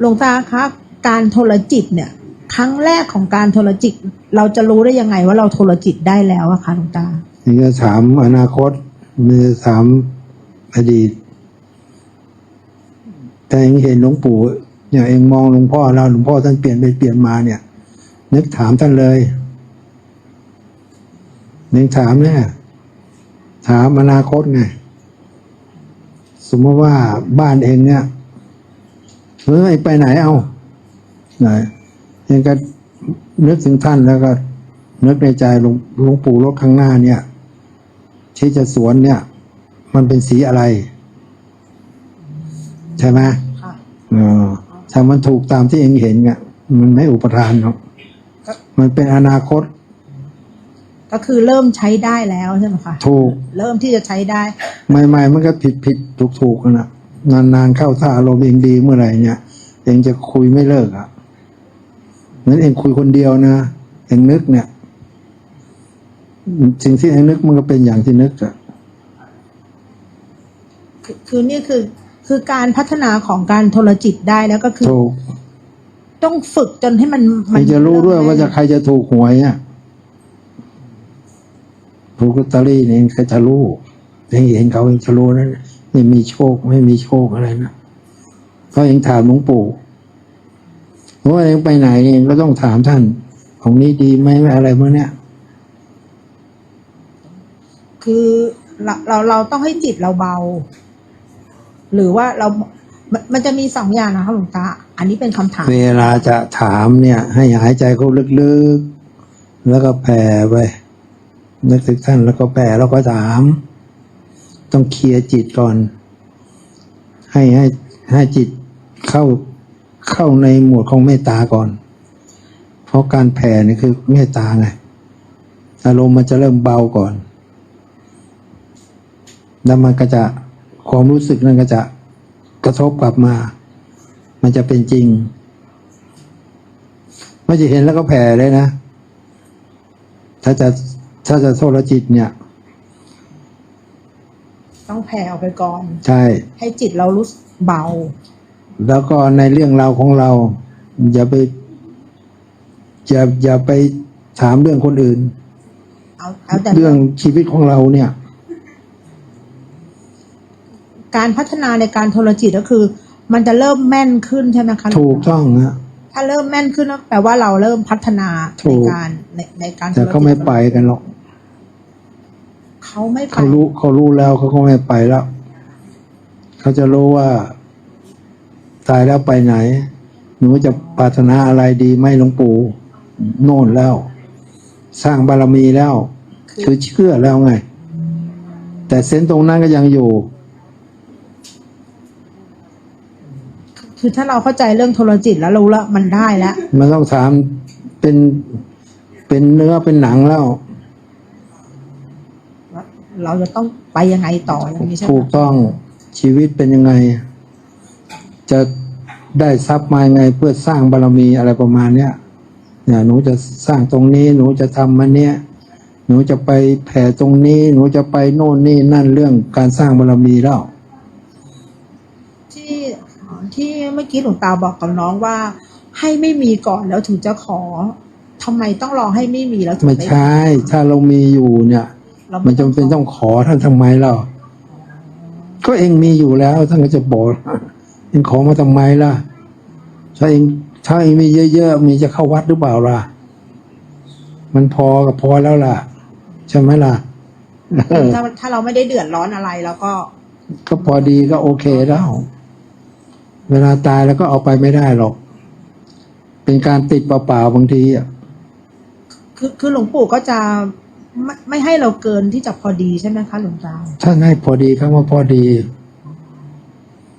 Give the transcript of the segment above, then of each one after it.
หลวงตาคะการโทรจิตเนี่ย ครั้งแรกของการโทรจิต เราจะรู้ได้ยังไงว่าเราโทรจิตได้แล้วอะคะหลวงตานี่จะถามอนาคตมีจะถามอดีต แต่เองเห็นหลวงปู่อย่างเองมองหลวงพ่อเราหลวงพ่อท่านเปลี่ยนไปเปลี่ยนมาเนี่ย นึกถามท่านเลยนึกถามเนี่ยถามอนาคตไงสมมติว่าบ้านเองเนี่ย เฮ้ยไปไหนเอาไหนเองก็นึกถึงท่านแล้วก็ นึกในใจหลวงหลวงปู่รถข้างหน้าเนี่ย ที่จะสวนเนี่ย มันเป็นสีอะไร ใช่ไหมค่ะเออถ้ามันถูกตามที่เองเห็นเนี่ยมันไม่อุปทานหรอกมันเป็นอนาคต ก็คือเริ่มใช้ได้แล้วใช่ไหมคะถูก เริ่มที่จะใช้ได้ ใหม่ ๆ มันก็ผิดผิดถูกถูกๆนะ นานๆเข้าถ้าอารมณ์เองดีเมื่อไหร่เนี่ยเองจะคุยไม่เลิกอะเหมือนเองคุยคนเดียวนะเองนึกเนี่ย สิ่งที่เองนึกมันก็เป็นอย่างที่นึกอะคือคือนี่คือคือการพัฒนาของการโทรจิตได้แล้วก็คือถูกต้องฝึกจนให้มันใครจะรู้ด้วยว่าจะใครจะถูกหวยอะถูกลอตเตอรี่เนี่ยใครจะรู้เองเห็นเขาเองจะรู้นะ นี่มีโชคไม่มีโชคอะไรนะเพราะเองถามหลวงปู่เพราะว่าเองไปไหนเองก็ต้องถามท่าน ของนี้ดีไหมอะไรเมื่อเนี้ยคือเราเราเราต้องให้จิตเราเบา หรือว่าเรา มันมันจะมีสองอย่างนะคะหลวงตา อันนี้เป็นคำถาม เวลาจะถามเนี่ย ให้หายใจเข้าลึกๆ แล้วก็แผ่ไปนึกถึงท่านแล้วก็แผ่แล้วก็ถาม ต้องเคลียร์จิตก่อน ให้ให้ให้จิตเข้าเข้าในหมวดของเมตตาก่อน เพราะการแผ่นี่คือเมตตาไงอารมณ์มันจะเริ่มเบาก่อน แล้วมันก็จะความรู้สึกนั้นก็จะกระทบกลับมา มันจะเป็นจริง ไม่จะเห็นแล้วก็แผ่เลยนะ ถ้าจะถ้าจะโทรจิตเนี่ย ต้องแผ่ออกไปก่อน ใช่ ให้จิตเรารู้สึกเบา แล้วก็ในเรื่องราวของเรา อย่าไปอย่าอย่าไปถามเรื่องคนอื่น เอาเอาแต่เรื่องชีวิตของเราเนี่ย การพัฒนาในการโทรจิตก็คือ มันจะเริ่มแม่นขึ้นใช่ไหมคะถูกต้องนะถ้าเริ่มแม่นขึ้นก็แปลว่าเราเริ่มพัฒนาถูในกการในในการแต่เขาไม่ไปกันหรอก เขาไม่ไปเขารู้เขารู้แล้วเขาก็ไม่ไปแล้วเขาจะรู้ว่า ตายแล้วไปไหน หนูจะปรารถนาอะไรดีไหมหลวงปู่โน่นแล้ว สร้างบารมีแล้ว คือเชื่อแล้วไง แต่เซนส์ตรงนั้นก็ยังอยู่คือถ้าเราเข้าใจเรื่องโทรจิตแล้วรู้แล้วมันได้แล้ว มันต้องถามเป็นเป็นเนื้อเป็นหนังแล้ว เราจะต้องไปยังไงต่ออย่างนี้ใช่ไหมถูกต้องชีวิตเป็นยังไง จะได้ทรัพย์มายังไงเพื่อสร้างบารมีอะไรประมาณเนี้ยเนี่ยหนูจะสร้างตรงนี้หนูจะทำมันเนี้ยหนูจะไปแผ่ตรงนี้ หนูจะไปโน่นนี่นั่นเรื่องการสร้างบารมีแล้วที่ที่เมื่อกี้หลวงตาบอกกับน้องว่า ให้ไม่มีก่อนแล้วถึงจะขอทำไมต้องรอให้ไม่มีแล้วถึงไม่ด้ใช่ ถ้าเรามีอยู่เนี่ยเรา มันจำเป็นต้องขอท่านทำไมเล่าก็เองมีอยู่แล้วท่านก็จะบอกเองขอมาทำไมล่ะ ถ้าเองถ้าเองมีเยอะๆมีจะเข้าวัดหรือเปล่าล่ะ มันพอกับพอแล้วล่ะ ใช่ไหมล่ะถ้าถ้าเราไม่ได้เดือดร้อนอะไรแล้วก็ ก็พอดีก็โอเคแล้ว เวลาตายแล้วก็เอาไปไม่ได้หรอก เป็นการติดเปล่าๆบางทีอะคือคือหลวงปู่ก็จะ ไม่ไม่ให้เราเกินที่จะพอดีใช่ไหมคะหลวงตาท่านให้พอดีคำว่าพอดี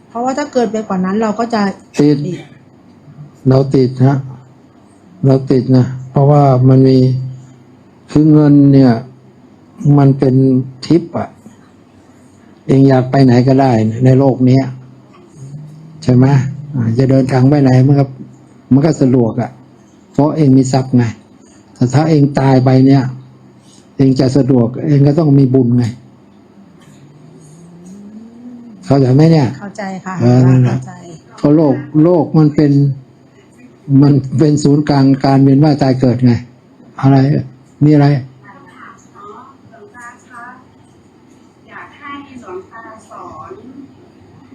เพราะว่าถ้าเกินไปกว่านั้นเราก็จะติด เราติดนะเราติดนะเพราะว่ามันมีคือเงินเนี่ย มันเป็นทิปอะเองอยากไปไหนก็ได้นะในโลกเนี้ยใช่ไหมอ่าจะเดินทางไปไหนมันก็มันก็สะดวกอะเพราะเองมีทรัพย์ไงแต่ถ้าเองตายไปเนี่ย เองจะสะดวก เองก็ต้องมีบุญไง เข้าใจไหมเนี่ย เข้าใจค่ะเออนั่นแหละ เข้าใจก็โลกโลกมันเป็น มันเป็นศูนย์กลางการเวียนว่ายตายเกิดไง อะไร มีอะไร อ๋อหลวงตาคะอยากให้หลวงตาสอน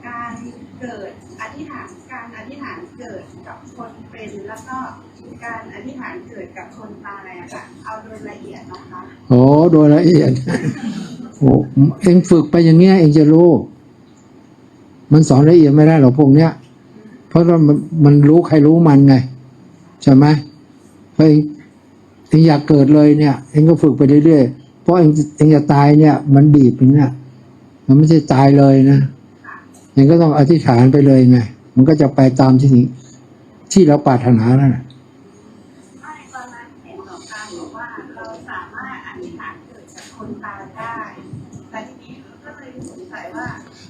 การเกิดอธิษฐานการอธิษฐานเกิดกับคนเป็นแล้วก็การอธิษฐานเกิดกับคนตายอะค่ะเอาโดยละเอียดนะคะ โอ้โดยละเอียดโอ้เองฝึกไปอย่างเงี้ยเองจะรู้ มันสอนละเอียดไม่ได้หรอกพวกเนี้ย เพราะว่ามันมันรู้ใครรู้มันไงใช่ไหมเพราะเองเองอยากเกิดเลยเนี่ย เองก็ฝึกไปเรื่อยๆเพราะเองเองจะตายเนี่ย มันบีบเองเนี่ยมันไม่ใช่ตายเลยนะค่ะเองก็ต้องอธิษฐานไปเลยไงมันก็จะไปตามที่ที่เราปรารถนานั่นแหละ ไม่ตอนนั้นเห็นหลวงตาบอกว่าเราสามารถอธิษฐานเกิดกับคนตายได้ แต่ทีนี้ก็เลยสงสัย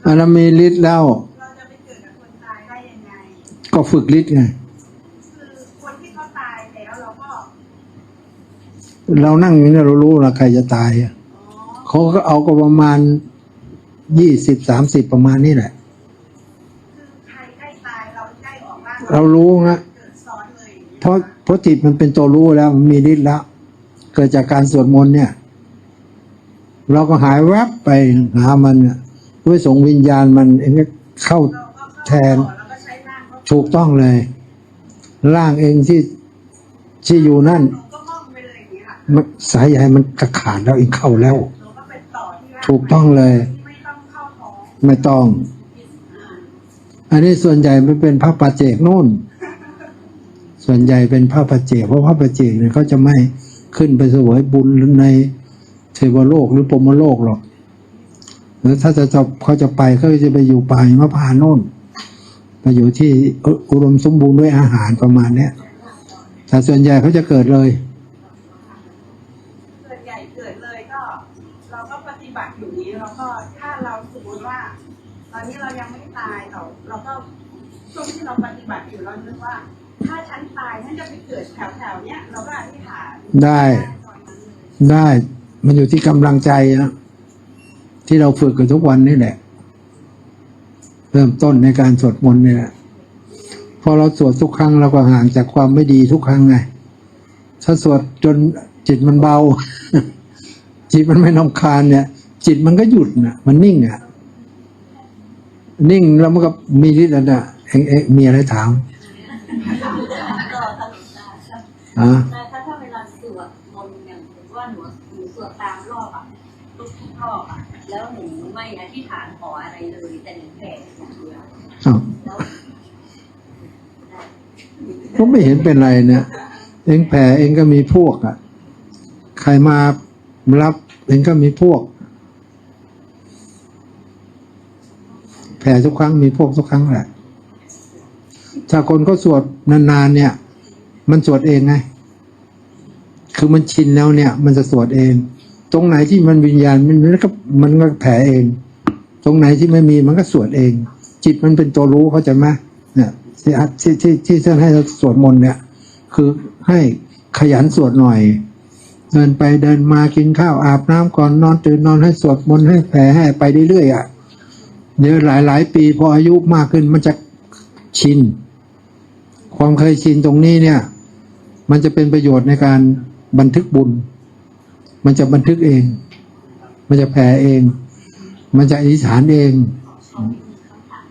ว่าอันนั้นมีฤทธิ์แล้วเราจะไปเกิดกับคนตายได้ยังไง ก็ฝึกฤทธิ์ไง คือคนที่เขาตายแล้วเราก็ เรานั่งอย่างนี้เรารู้ละใครจะตายอะอ๋อ เขาก็เอาก็ประมาณยี่สิบสามสิบประมาณนี้แหละ คือใครใกล้ตายเราใกล้ออกบ้างเรารู้นะเกิดซ้อนเลยอย่างนี้ยเพราะเพราะจิตมันเป็นตัวรู้แล้วมันมีฤทธิ์แล้ว เกิดจากการสวดมนต์เนี่ย เราก็หายแวบไปหามันเนี่ย ด้วยส่งวิญญาณมันเองเข้าแทนถูกต้องเลย ร่างเองที่ที่อยู่นั่นมันสายใยมันกระขาดแล้วเองเข้าแล้ว ถูกต้องเลย ไม่ต้อง อันนี้ส่วนใหญ่มันเป็นพระปัจเจกนู่น ส่วนใหญ่เป็นพระปัจเจกเพราะพระปัจเจกเนี่ยเขาจะไม่ขึ้นไปเสวยบุญในเทวโลกหรือปรมโลกหรอก หรือถ้าจะจะเขาจะไปเขาจะไปอยู่ป่ายมะพร้าวโน่นไปอยู่ที่อุอุดมสมบูรณ์ด้วยอาหารประมาณเนี้ยแต่ส่วนใหญ่เขาจะเกิดเลยส่วนใหญ่เกิดเลยก็ เราก็ปฏิบัติอยู่นี้แล้วก็ถ้าเราสมมติว่า ตอนนี้เรายังไม่ตายเราเราก็ช่วงที่เราปฏิบัติอยู่เราคิดว่า ถ้าฉันตายฉันจะไปเกิดแถวๆเนี้ยเราก็อธิษฐานได้ ได้ มันอยู่ที่กำลังใจนะ ที่เราฝึกกันทุกวันนี่แหละ เริ่มต้นในการสวดมนต์นี่แหละพอเราสวดทุกครั้งเราก็ห่างจากความไม่ดีทุกครั้งไงถ้าสวดจนจิตมันเบา จิตมันไม่นำคาญเนี่ย จิตมันก็หยุดนะมันนิ่งอะ นิ่งแล้วมันก็มีฤทธิ์แล้วนะเองเองมีอะไรถามอะ แล้วหนูไม่อธิษฐานขออะไรเลยแต่หนูแผ่อย่างเดียวแล้วก็ไม่เห็นเป็นไรเนี่ย เองแผ่เองก็มีพวกอะ ใครมารับเองก็มีพวก แผ่ทุกครั้งมีพวกทุกครั้งแหละถ้าคนก็สวดนานๆเนี่ย มันสวดเองไง คือมันชินแล้วเนี่ย มันจะสวดเอง ตรงไหนที่มันวิญญาณมันก็มันก็แผ่เอง ตรงไหนที่ไม่มีมันก็สวดเอง จิตมันเป็นตัวรู้เข้าใจไหมเนี่ยที่ที่ที่ที่ท่านให้เราสวดมนต์เนี่ย คือให้ขยันสวดหน่อย เดินไปเดินมากินข้าวอาบน้ำก่อนนอนตื่นนอนให้สวดมนต์ให้แผ่ให้ไปเรื่อยๆอะเดี๋ยวหลายหลายปีพออายุมากขึ้นมันจะชินความเคยชินตรงนี้เนี่ย มันจะเป็นประโยชน์ในการบันทึกบุญ มันจะบันทึกเอง มันจะแผ่เอง มันจะอธิษฐานเองเขามีคำถาม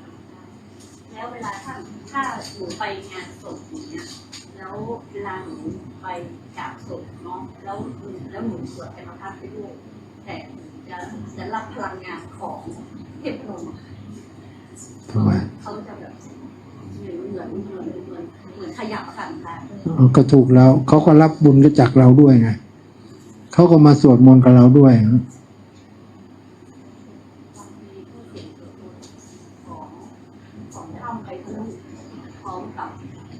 แล้วเวลาถ้าถ้าหนูไปงานศพอย่างเงี้ยแล้วเวลาหนูไปกราบศพเนาะแล้วแล้วหนูสวดกรรมฐานไปด้วยแต่จะจะรับพลังงานของเทพนมอะทำไมเขาจะแบบเหมือนเหมือนเหมือนเหมือนเหมือนขยับสั่นได้อ๋อก็ถูกแล้วเขาก็รับบุญก็จากเราด้วยไง เขาก็มาสวดมนต์กับเราด้วยบางทีผู้เสียงตัวของของถ้ำไปทะลุพร้อมกับ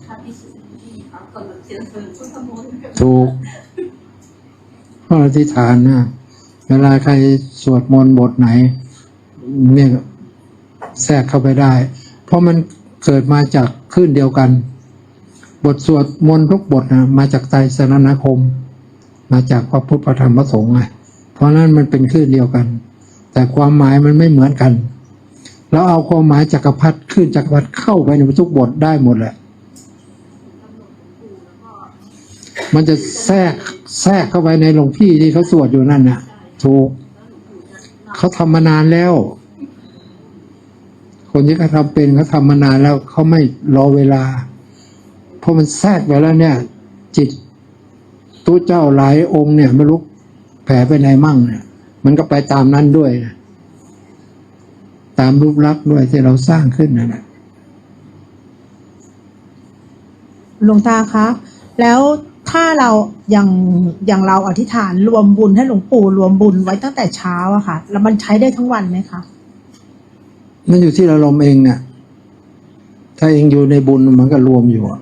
พระพิสุทธิ์ที่เขากำลังเจริญพุทธมนต์ถูกเพราะอธิษฐานนะเวลาใครสวดมนต์บทไหน เนี่ยแทรกเข้าไปได้ เพราะมันเกิดมาจากคลื่นเดียวกัน บทสวดมนต์ทุกบทนะมาจากไตรสรณคม มาจากพระพุทธพระธรรมพระสงฆ์ไงเพราะนั้นมันเป็นคลื่นเดียวกัน แต่ความหมายมันไม่เหมือนกัน แล้วเอาความหมายจักรพรรดิขึ้นจักรพรรดิเข้าไปในทุกบทได้หมดแหละ มันจะแทรกแทรกเข้าไปในหลวงพี่ที่เขาสวดอยู่นั่นน่ะถูกเขาทำมานานแล้ว คนที่เขาทำเป็นเขาทำมานานแล้วเขาไม่รอเวลา เพราะมันแทรกไปแล้วเนี่ย จิต ตู้เจ้าหลายองค์เนี่ยไม่รู้แผ่ไปไหนมั่งเนี่ย มันก็ไปตามนั้นด้วยนะตามรูปลักษณ์ด้วยที่เราสร้างขึ้นนั่นแหละหลวงตาคะแล้วถ้าเราอย่างอย่างเราอธิษฐานรวมบุญให้หลวงปู่รวมบุญไว้ตั้งแต่เช้าอะค่ะ แล้วมันใช้ได้ทั้งวันไหมคะมันอยู่ที่อารมณ์เองเนี่ยถ้าเองอยู่ในบุญมันก็รวมอยู่อะ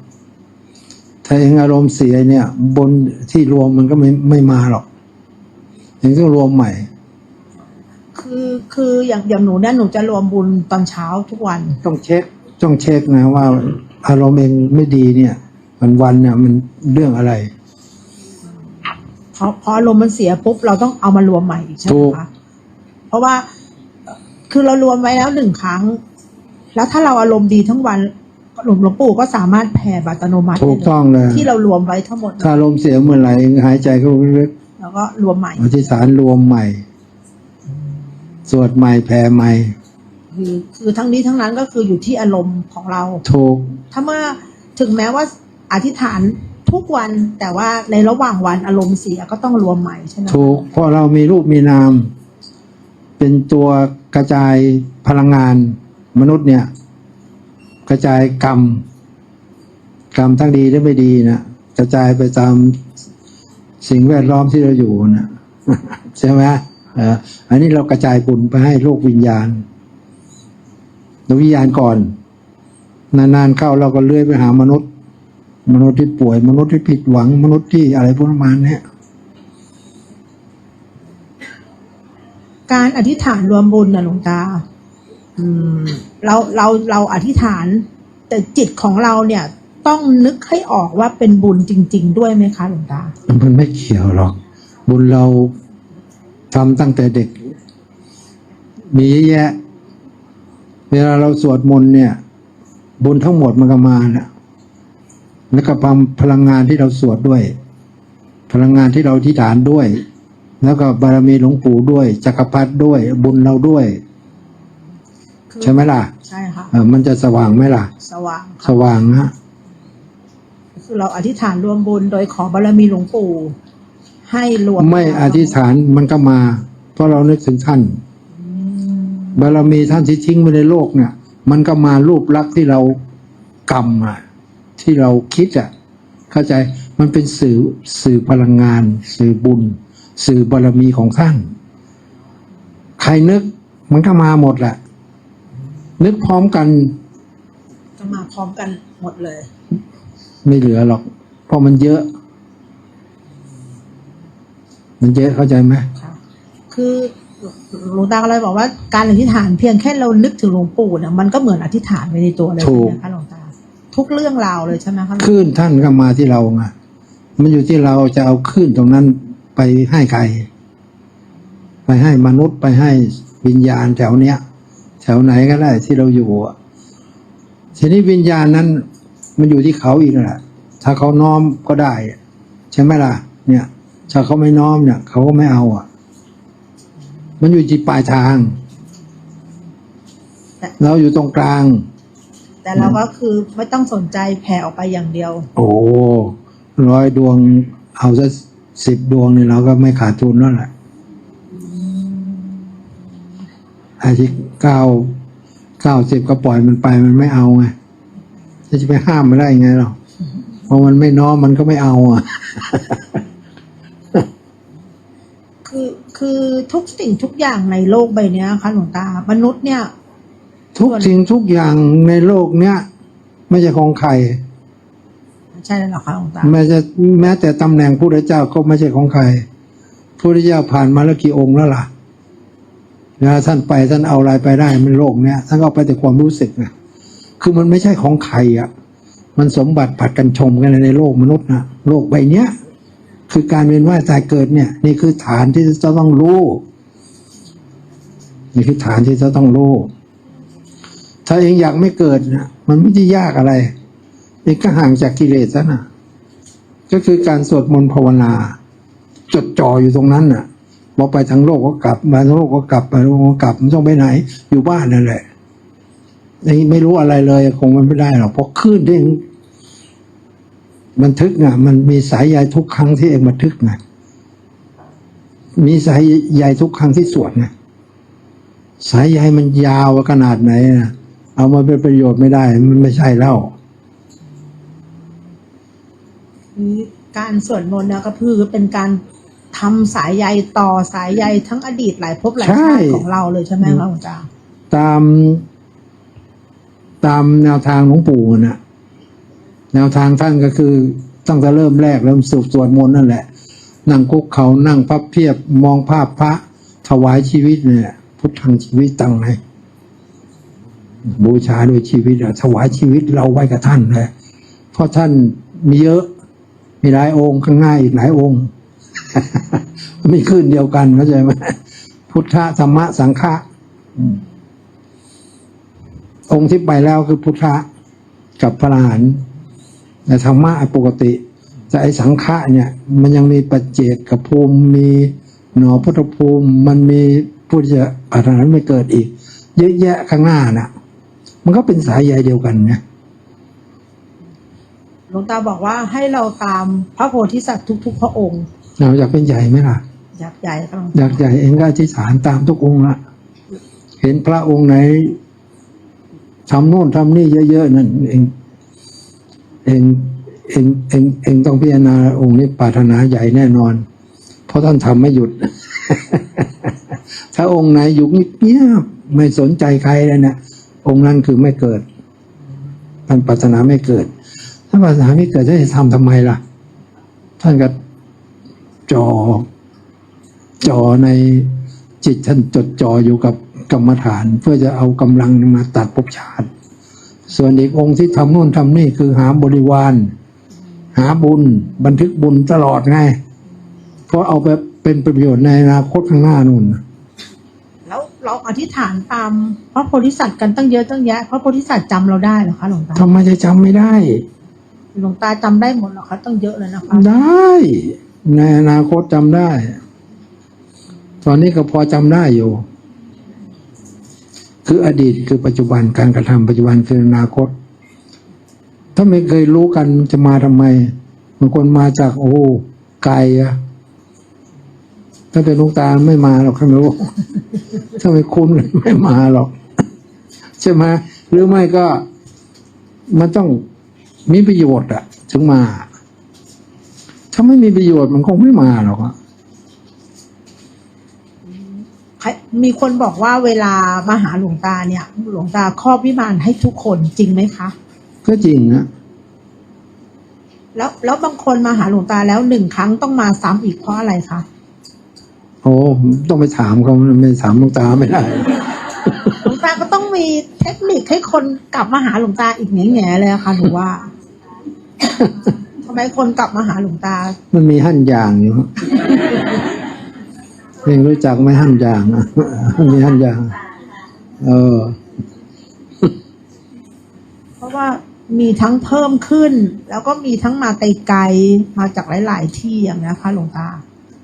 ถ้าเองอารมณ์เสียเนี่ย บนที่รวมมันก็ไม่ไม่มาหรอกเองต้องรวมใหม่ คือคืออย่างอย่างหนูเนี่ยหนูจะรวมบุญตอนเช้าทุกวัน ต้องเช็คต้องเช็คนะว่า อารมณ์เองไม่ดีเนี่ยวันวันๆเนี่ยมันเรื่องอะไรเพราะเพราะอารมณ์มันเสียปุ๊บเราต้องเอามารวมใหม่อีกใช่ไหถูมกคะเพราะว่าเอ่อคือเรารวมไว้แล้วหนึ่งครั้ง แล้วถ้าเราอารมณ์ดีทั้งวัน หลวงหลวงปู่ก็สามารถแผ่บัตโนมัติถูกต้องเลย ที่เรารวมไว้ทั้งหมดถ้าอารมณ์เสียเมื่อไหร่เองหายใจเข้าลึกแล้วก็รวมใหม่ๆอธิษฐานรวมใหม่ สวดใหม่แผ่ใหม่คือคือทั้งนี้ทั้งนั้นก็คืออยู่ที่อารมณ์ของเราถูกถ้าเมื่อถึงแม้ว่าอธิษฐานทุกวันแต่ว่าในระหว่างวันอารมณ์เสียก็ต้องรวมใหม่ใช่ไหมคะถูกเพราะเรามีรูปมีนาม เป็นตัวกระจายพลังงานมนุษย์เนี่ย กระจายกรรม กรรมทั้งดีและไม่ดีนะกระจายไปตามสิ่งแวดล้อมที่เราอยู่นะใช่ไหมอันนี้เรากระจายบุญไปให้โลกวิญญาณโลกวิญญาณก่อน นานๆเข้าเราก็เลื่อยไปหามนุษย์ มนุษย์ที่ป่วย มนุษย์ที่ผิดหวัง มนุษย์ที่อะไรพวกประมาณเนี้ยการอธิษฐานรวมบุญนะหลวงตา เราเราเราอธิษฐาน แต่จิตของเราเนี่ย ต้องนึกให้ออกว่าเป็นบุญจริง ๆ ด้วยไหมคะหลวงตามันไม่เกี่ยวหรอก บุญเราทำตั้งแต่เด็ก มีเยอะแยะ เวลาเราสวดมนต์เนี่ย บุญทั้งหมดมันก็มาแล้วแล้วก็ความพลังงานที่เราสวดด้วย พลังงานที่เราอธิษฐานด้วย แล้วก็บารมีหลวงปู่ด้วยจักรพรรดิด้วย บุญเราด้วย คือใช่ไหมล่ะใช่ค่ะเออมันจะสว่างไหมล่ะ สว่างสค่ะว่างนะคือเราอธิษฐานรวมบุญโดยขอบารมีหลวงปู่ให้รวมไม่อธิษฐานมันก็มา เพราะเรานึกถึงท่าน อืมบารมีท่านที่ทิ้งไว้ในโลกเนี่ย มันก็มารูปลักษณ์ที่เรากรรมอะที่เราคิดอะเข้าใจมันเป็นสื่อสื่อพลังงาน สื่อบุญ สื่อบารมีของท่าน ใครนึกมันก็มาหมดแหละ นึกพร้อมกันจะมาพร้อมกันหมดเลย ไม่เหลือหรอก เพราะมันเยอะ มันเยอะเข้าใจไหมค่ะคือหลวงตาก็เลยบอกว่า การอธิษฐานเพียงแค่เรานึกถึงหลวงปู่เนี่ยมันก็เหมือนอธิษฐานไปในตัวเลยใช่ไหมคะหลวงตา ทุกเรื่องราวเลยใช่ไหมคะคลื่นท่านก็มาที่เราไงมันอยู่ที่เราจะเอาคลื่นตรงนั้นไปให้ใคร ไปให้มนุษย์ไปให้วิญญาณแถวเนี้ย แถวไหนก็ได้ที่เราอยู่อะทีนี้วิญญาณนั้น มันอยู่ที่เขาอีกแหละถ้าเขาน้อมก็ได้ ใช่ไหมล่ะ เนี่ยถ้าเขาไม่น้อมเนี่ยเขาก็ไม่เอาอะ มันอยู่ที่ปลายทาง เราอยู่ตรงกลาง แต่เราก็คือไม่ต้องสนใจแผ่ออกไปอย่างเดียว โอ้ร้อยดวงเอาสักสิบดวงเนี่ยเราก็ไม่ขาดทุนแล้วแหละ ไอ้ที่เก้าเก้าสิบก็ปล่อยมันไปมันไม่เอาไงจะไปห้ามมันได้ยังไงหรอเพราะมันไม่น้อมมันก็ไม่เอาอะ คือคือทุกสิ่งทุกอย่างในโลกใบเนี้ยค่ะหลวงตามนุษย์เนี่ย ทุกสิ่งทุกอย่างในโลกเนี้ยไม่ใช่ของใครใช่แล้วเหรอคะหลวงตาแม้จะแม้แต่ตำแหน่งผู้เจ้าก็ไม่ใช่ของใครผู้เจ้าผ่านมาแล้วกี่องค์แล้วล่ะ เวลาท่านไปท่านเอาอะไรไปได้มันโลกเนี้ยท่านก็เอาไปแต่ความรู้สึกนะคือมันไม่ใช่ของใครอะ มันสมบัติผัดกันชมกันในโลกมนุษย์นะโลกใบเนี้ย คือการเวียนว่ายตายเกิดเนี่ย นี่คือฐานที่จะต้องรู้นี่คือฐานที่จะต้องรู้ถ้าเองอยากไม่เกิดนะมันไม่ได้ยากอะไรเองก็ห่างจากกิเลสซะนะก็คือการสวดมนต์ภาวนา จดจ่ออยู่ตรงนั้นน่ะ พอไปทางโลกก็กลับ มาทางโลกก็กลับไปโลกก็กลับมันต้องไปไหน อยู่บ้านนั่นแหละไอ้ไม่รู้อะไรเลยคงมันไม่ได้หรอกเพราะคลื่นที่เองบันทึกน่ะมันมีสายใยทุกครั้งที่เองบันทึกนะมีสายใยทุกครั้งที่สวดนะสายใยมันยาวขนาดไหนนะเอามาเป็นประโยชน์ไม่ได้ มันไม่ใช่แล้วการสวดมนต์นี่ยก็คือเป็นการ ทำสายใยต่อสายใยทั้งอดีตหลายภพหลายชาติใช่ของเราเลยใช่ไหมคะหลวงตาตาม ตามแนวทางของปู่น่ะแนวทางท่านก็คือตั้งแต่เริ่มแรกเริ่มสูบสวดมนต์นั่นแหละ นั่งคุกเขานั่งพับเพียบมองภาพพระถวายชีวิตเนี่ย พุทธังชีวิตตังไงบูชาด้วยชีวิตอะถวายชีวิตเราไว้กับท่านเลยเพราะท่านมีเยอะมีหลายองค์ข้างหน้าอีกหลายองค์ ไม่ขึ้นเดียวกันเข้าใจไหมพุทธธรรมะสังฆะอืมองค์ที่ไปแล้วคือพุทธะกับพระอรหันต์แต่ธรรมะปกติ แต่ไอ้สังฆะเนี่ย มันยังมีปัจเจกกับภูมิมีหนอพุทธภูมิ มันมีผู้ที่จะอัตนั้นไม่เกิดอีก เยอะแยะข้างหน้าน่ะ มันก็เป็นสายใยเดียวกันนะหลวงตาบอกว่าให้เราตามพระโพธิสัตว์ทุก ๆ พระองค์ เราอยากเป็นใหญ่ไหมล่ะ อยากใหญ่ค่ะหลวงอยากใหญ่เองก็อธิษฐานตามทุกองค์ละเห็นพระองค์ไหนทำโน่นทำนี่เยอะๆนั่นเองเองเองเองเองต้องพิจารณาองค์นี้ปรารถนาใหญ่แน่นอน เพราะท่านทำไม่หยุด ถ้าองค์ไหนอยู่เงียบๆไม่สนใจใครเลยนะองค์นั้นคือไม่เกิดท่านปรารถนาไม่เกิด ถ้าปรารถนาไม่เกิดท่านจะทำทำไมล่ะ ท่านก็ จอจ่อในจิตท่านจดจ่ออยู่กับกรรมฐาน เพื่อจะเอากำลังมาตัดภพชาติ ส่วนอีกองค์ที่ทำโน่นทำนี่คือหาบริวาร หาบุญบันทึกบุญตลอดไงเพราะเอาไปเป็นประโยชน์ในอนาคตข้างหน้านู่นแล้วเราอธิษฐานตามพระโพธิสัตว์กันตั้งเยอะตั้งแยะพระโพธิสัตว์จำเราได้เหรอคะหลวงตาทำไมจะจำไม่ได้ หลวงตาจำได้หมดเหรอคะตั้งเยอะเลยนะคะได้ ในอนาคตจำได้ ตอนนี้ก็พอจำได้อยู่ คืออดีตคือปัจจุบันการกระทำปัจจุบันคืออนาคต ถ้าไม่เคยรู้กันจะมาทำไมบางคนมาจากโอ้ไกลอะถ้าเป็นลูกตาไม่มาหรอกครับไม่รู้ถ้าไม่คุ้นเลยไม่มาหรอก ใช่ไหมหรือไม่ก็มันต้องมีประโยชน์อะถึงมา ถ้าไม่มีประโยชน์มันคงไม่มาหรอกอะใครมีคนบอกว่าเวลามาหาหลวงตาเนี่ย หลวงตาครอบวิมานให้ทุกคนจริงไหมคะ ก็จริงนะแล้วแล้วบางคนมาหาหลวงตาแล้วหนึ่งครั้งต้องมาซ้ำอีกเพราะอะไรคะโอ้ต้องไปถามเขาไม่ถามหลวงตาไม่ได้หลวงตาก็ต้องมีเทคนิคให้คนกลับมาหาหลวงตาอีกแง่ๆเลยอะค่ะหนูว่า ทำไมคนกลับมาหาหลวงตา มันมีหั่นอย่างอยู่เองรู้จักไหมหั่นอย่างอะมันมีหั่นอย่าง เออ เพราะว่ามีทั้งเพิ่มขึ้น แล้วก็มีทั้งมาไกลๆมาจากหลาย ๆ ที่อย่างนี้ยค่ะหลวงตา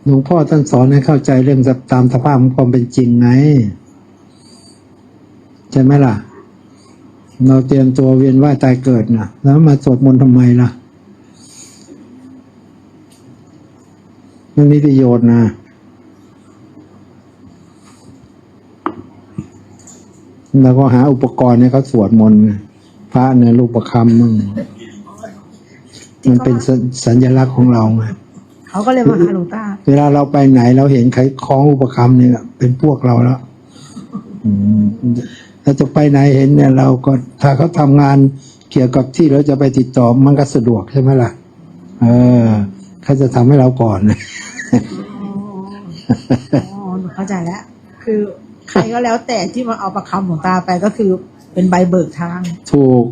หลวงพ่อท่านสอนให้เข้าใจเรื่องตามสภาพของความเป็นจริงไงใช่ไหมล่ะ เราเตรียมตัวเวียนว่ายตายเกิดนะแล้วมาสวดมนต์ทำไมล่ะ มันมีประโยชน์นะ แล้วก็หาอุปกรณ์ให้เขาสวดมนต์ไงพระเนี่ยรูปประคำมึงมันเป็นสัญสัญลักษณ์ของเราไงเขาก็เลยมาหาหลวงตา เวลาเราไปไหนเราเห็นใครคล้องอุปคำเนี่ย เป็นพวกเราแล้วอืมเราจะไปไหนเห็นเนี่ย เราก็ถ้าเขาทำงานเกี่ยวกับที่เราจะไปติดต่อมันก็สะดวกใช่ไหมล่ะ เออ เขาจะทำให้เราก่อนอ๋ออ๋อหนูเข้าใจแล้ว คือใครก็แล้วแต่ที่มาเอาประคำหลวงตาไปก็คือเป็นใบเบิกทาง ถูก